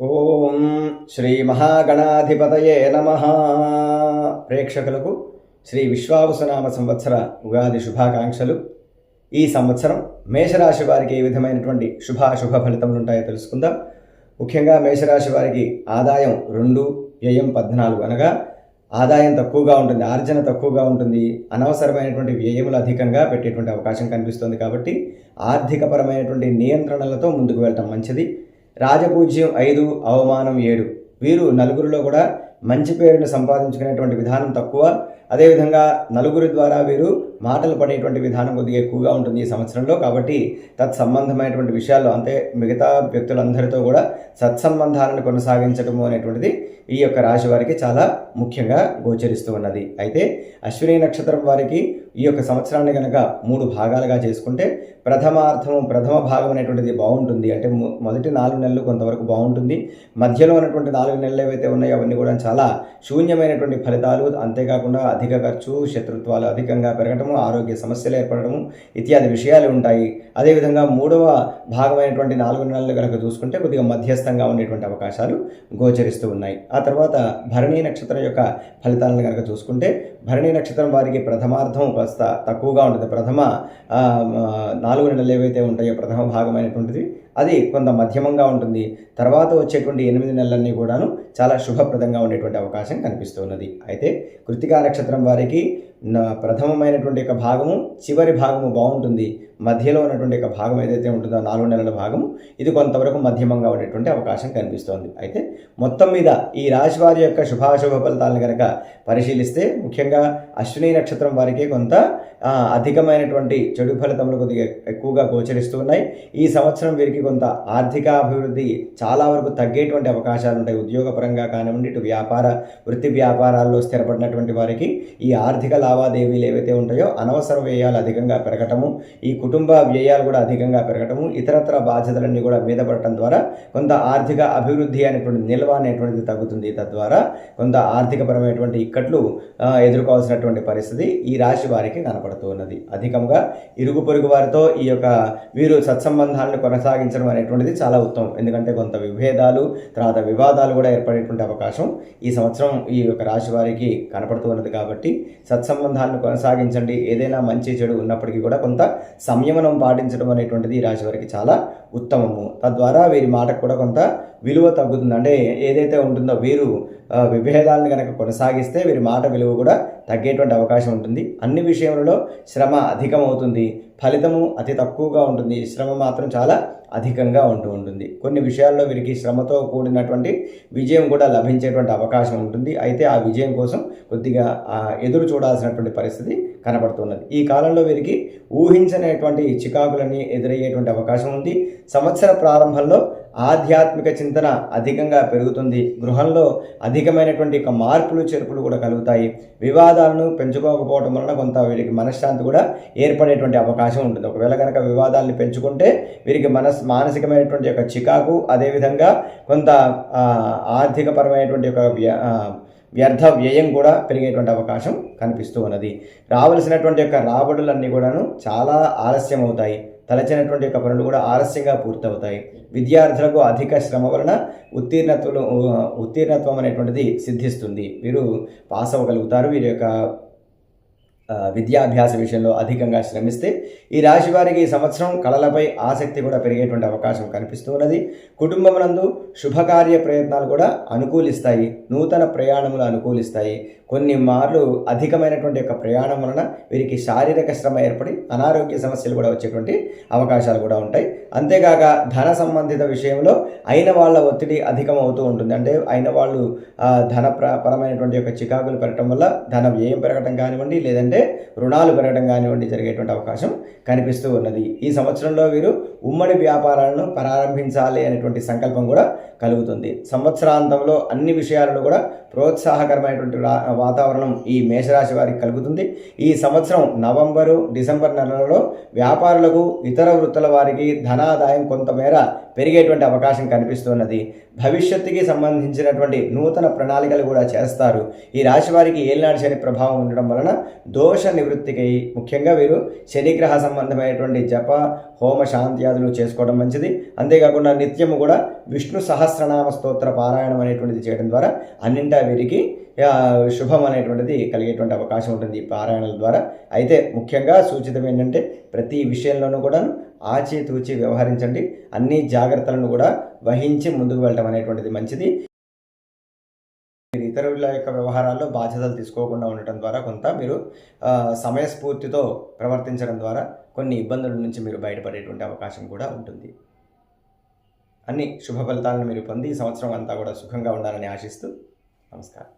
ఓం శ్రీ మహాగణాధిపతయే నమ. ప్రేక్షకులకు శ్రీ విశ్వావసునామ సంవత్సర ఉగాది శుభాకాంక్షలు. ఈ సంవత్సరం మేషరాశి వారికి ఏ విధమైనటువంటి శుభాశుభ ఫలితములు ఉంటాయో తెలుసుకుందాం. ముఖ్యంగా మేషరాశి వారికి ఆదాయం రెండు వ్యయం పద్నాలుగు అనగా ఆదాయం తక్కువగా ఉంటుంది ఆర్జన తక్కువగా ఉంటుంది అనవసరమైనటువంటి వ్యయములు అధికంగా పెట్టేటువంటి అవకాశం కనిపిస్తుంది కాబట్టి ఆర్థికపరమైనటువంటి నియంత్రణలతో ముందుకు వెళ్ళటం మంచిది. రాజపూజ్యం ఐదు అవమానం ఏడు. వీరు నలుగురిలో కూడా మంచి పేరును సంపాదించుకునేటువంటి విధానం తక్కువ. అదేవిధంగా నలుగురి ద్వారా వీరు మాటలు పడేటువంటి విధానం కొద్దిగా ఎక్కువగా ఉంటుంది ఈ సంవత్సరంలో. కాబట్టి తత్సంబంధమైనటువంటి విషయాల్లో అంటే మిగతా వ్యక్తులందరితో కూడా సత్సంబంధాలను కొనసాగించడము అనేటువంటిది ఈ యొక్క రాశి వారికి చాలా ముఖ్యంగా గోచరిస్తూ ఉన్నది. అయితే అశ్విని నక్షత్రం వారికి ఈ యొక్క సంవత్సరాన్ని కనుక మూడు భాగాలుగా చేసుకుంటే ప్రథమార్థము ప్రథమ భాగం అనేటువంటిది బాగుంటుంది. అంటే మొ- మొదటి నాలుగు నెలలు కొంతవరకు బాగుంటుంది. మధ్యలో ఉన్నటువంటి నాలుగు నెలలు ఏవైతే ఉన్నాయో అవన్నీ కూడా చాలా శూన్యమైనటువంటి ఫలితాలు అంతేకాకుండా అధిక ఖర్చు శత్రుత్వాలు అధికంగా పెరగటము ఆరోగ్య సమస్యలు ఏర్పడటము ఇత్యాది విషయాలు ఉంటాయి. అదేవిధంగా మూడవ భాగమైనటువంటి నాలుగు నెలలు కనుక చూసుకుంటే కొద్దిగా మధ్యస్థంగా ఉండేటువంటి అవకాశాలు గోచరిస్తూ ఉన్నాయి. ఆ తర్వాత భరణీ నక్షత్రం యొక్క ఫలితాలను కనుక చూసుకుంటే భరణీ నక్షత్రం వారికి ప్రథమార్థం కాస్త తక్కువగా ఉంటుంది. ప్రథమ నాలుగు నెలలు ఏవైతే ఉంటాయో ప్రథమ భాగమైనటువంటిది అది కొంత మధ్యమంగా ఉంటుంది. తర్వాత వచ్చేటువంటి ఎనిమిది నెలలన్నీ కూడాను చాలా శుభప్రదంగా ఉండేటువంటి అవకాశం కనిపిస్తున్నది. అయితే కృతికా నక్షత్రం వారికి ప్రథమమైనటువంటి యొక్క భాగము చివరి భాగము బాగుంటుంది. మధ్యలో ఉన్నటువంటి యొక్క భాగం ఏదైతే ఉంటుందో నాలుగు నెలల భాగము ఇది కొంతవరకు మధ్యమంగా ఉండేటువంటి అవకాశం కనిపిస్తోంది. అయితే మొత్తం మీద ఈ రాశి వారి యొక్క శుభాశుభ ఫలితాలను కనుక పరిశీలిస్తే ముఖ్యంగా అశ్విని నక్షత్రం వారికి కొంత అధికమైనటువంటి చెడు ఫలితములు కొద్దిగా ఎక్కువగా గోచరిస్తూ ఉన్నాయి. ఈ సంవత్సరం వీరికి కొంత ఆర్థిక అభివృద్ధి చాలా వరకు తగ్గేటువంటి అవకాశాలు ఉంటాయి. ఉద్యోగపరంగా కానివ్వండి ఇటు వ్యాపార వృత్తి వ్యాపారాల్లో స్థిరపడినటువంటి వారికి ఈ ఆర్థిక లావాదేవీలు ఏవైతే ఉంటాయో అనవసర వ్యయాలు అధికంగా పెరగటము ఈ కుటుంబ వ్యయాలు కూడా అధికంగా పెరగటము ఇతరత్ర బాధ్యతలన్నీ కూడా మీద పడటం ద్వారా కొంత ఆర్థిక అభివృద్ధి అనేటువంటి నిల్వ అనేటువంటిది తగ్గుతుంది. తద్వారా కొంత ఆర్థికపరమైనటువంటి ఇక్కట్లు ఎదుర్కోవాల్సినటువంటి పరిస్థితి ఈ రాశి వారికి కనపడుతూ ఉన్నది అధికంగా ఇరుగు పొరుగు వారితో ఈ యొక్క వీరు సత్సంబంధాలను కొనసాగించడం అనేటువంటిది చాలా ఉత్తమం. ఎందుకంటే కొంత విభేదాలు తర్వాత వివాదాలు కూడా ఏర్పడేటువంటి అవకాశం ఈ సంవత్సరం ఈ యొక్క రాశి వారికి కనపడుతూ ఉన్నది కాబట్టి సత్సంబంధాలను కొనసాగించండి. ఏదైనా మంచి చెడు ఉన్నప్పటికీ కూడా కొంత సంయమనం పాటించడం అనేటువంటిది ఈ రాశి వారికి చాలా ఉత్తమము. తద్వారా వీరి మాటకు కూడా కొంత విలువ తగ్గుతుంది. అంటే ఏదైతే ఉంటుందో వీరు విభేదాలను కనుక కొనసాగిస్తే వీరి మాట విలువ కూడా తగ్గేటువంటి అవకాశం ఉంటుంది. అన్ని విషయంలో శ్రమ అధికమవుతుంది. ఫలితము అతి తక్కువగా ఉంటుంది. శ్రమ మాత్రం చాలా అధికంగా ఉంటూ ఉంటుంది. కొన్ని విషయాల్లో వీరికి శ్రమతో కూడినటువంటి విజయం కూడా లభించేటువంటి అవకాశం ఉంటుంది. అయితే ఆ విజయం కోసం కొద్దిగా ఎదురు చూడాల్సినటువంటి పరిస్థితి కనబడుతున్నది. ఈ కాలంలో వీరికి ఊహించనటువంటి చికాకులన్నీ ఎదురయ్యేటువంటి అవకాశం ఉంది. సంవత్సర ప్రారంభంలో ఆధ్యాత్మిక చింతన అధికంగా పెరుగుతుంది. గృహంలో అధికమైనటువంటి యొక్క మార్పులు చేర్పులు కూడా కలుగుతాయి. వివాదాలను పెంచుకోకపోవడం వలన కొంత వీరికి మనశ్శాంతి కూడా ఏర్పడేటువంటి అవకాశం ఉంటుంది. ఒకవేళ కనుక వివాదాలను పెంచుకుంటే వీరికి మనస్ మానసికమైనటువంటి యొక్క చికాకు అదేవిధంగా కొంత ఆర్థికపరమైనటువంటి యొక్క వ్యర్థ వ్యయం కూడా పెరిగేటువంటి అవకాశం కనిపిస్తూ ఉన్నది. రావలసినటువంటి యొక్క రాబడులన్నీ కూడాను చాలా ఆలస్యం అవుతాయి తలచినటువంటి యొక్క పనులు కూడా ఆలస్యంగా పూర్తవుతాయి. విద్యార్థులకు అధిక శ్రమ వలన ఉత్తీర్ణత్వం ఉత్తీర్ణత్వం అనేటువంటిది సిద్ధిస్తుంది. వీరు పాస్ అవ్వగలుగుతారు. వీరి యొక్క విద్యాభ్యాస విషయంలో అధికంగా శ్రమిస్తే ఈ రాశి వారికి ఈ సంవత్సరం కళలపై ఆసక్తి కూడా పెరిగేటువంటి అవకాశం కనిపిస్తూ ఉన్నది. కుటుంబమునందు శుభకార్య ప్రయత్నాలు కూడా అనుకూలిస్తాయి. నూతన ప్రయాణములు అనుకూలిస్తాయి. కొన్ని మార్లు అధికమైనటువంటి యొక్క ప్రయాణం వలన వీరికి శారీరక శ్రమ ఏర్పడి అనారోగ్య సమస్యలు కూడా వచ్చేటువంటి అవకాశాలు కూడా ఉంటాయి. అంతేకాక ధన సంబంధిత విషయంలో అయిన వాళ్ళ ఒత్తిడి అధికం అవుతూ ఉంటుంది. అంటే అయిన వాళ్ళు ధన పరమైనటువంటి యొక్క చికాకులు పెరగటం వల్ల ధన వ్యయం పెరగటం కానివ్వండి లేదంటే రుణాలు పెరగటం కానివ్వండి జరిగేటువంటి అవకాశం కనిపిస్తూ ఉన్నది. ఈ సంవత్సరంలో వీరు ఉమ్మడి వ్యాపారాలను ప్రారంభించాలి అనేటువంటి సంకల్పం కూడా కలుగుతుంది. సంవత్సరాంతంలో అన్ని విషయాలలో కూడా ప్రోత్సాహకరమైనటువంటి వాతావరణం ఈ మేషరాశి వారికి కలుగుతుంది. ఈ సంవత్సరం నవంబరు డిసెంబర్ నెలలలో వ్యాపారులకు ఇతర వృత్తుల వారికి ధనాదాయం కొంతమేర పెరిగేటువంటి అవకాశం కనిపిస్తున్నది. భవిష్యత్తుకి సంబంధించినటువంటి నూతన ప్రణాళికలు కూడా చేస్తారు. ఈ రాశి వారికి ఏలినాడు శని ప్రభావం ఉండడం వలన దోష నివృత్తికై ముఖ్యంగా వీరు శనిగ్రహ సంబంధమైనటువంటి జప హోమ శాంత్యాది చేసుకోవడం మంచిది. అంతేకాకుండా నిత్యము కూడా విష్ణు సహస్రనామ స్తోత్ర పారాయణం అనేటువంటిది చేయడం ద్వారా అన్నింటా వీరికి శుభం అనేటువంటిది కలిగేటువంటి అవకాశం ఉంటుంది ఈ పారాయణల ద్వారా. అయితే ముఖ్యంగా సూచితం ఏంటంటే ప్రతి విషయంలోనూ కూడా ఆచితూచి వ్యవహరించండి. అన్ని జాగ్రత్తలను కూడా వహించి ముందుకు వెళ్ళటం అనేటువంటిది మంచిది. మీరు ఇతరుల యొక్క వ్యవహారాల్లో బాధ్యతలు తీసుకోకుండా ఉండటం ద్వారా కొంత మీరు సమయస్ఫూర్తితో ప్రవర్తించడం ద్వారా కొన్ని ఇబ్బందుల నుంచి మీరు బయటపడేటువంటి అవకాశం కూడా ఉంటుంది. అన్ని శుభ ఫలితాలను మీరు పొంది ఈ సంవత్సరం అంతా కూడా సుఖంగా ఉండాలని ఆశిస్తూ నమస్కారం.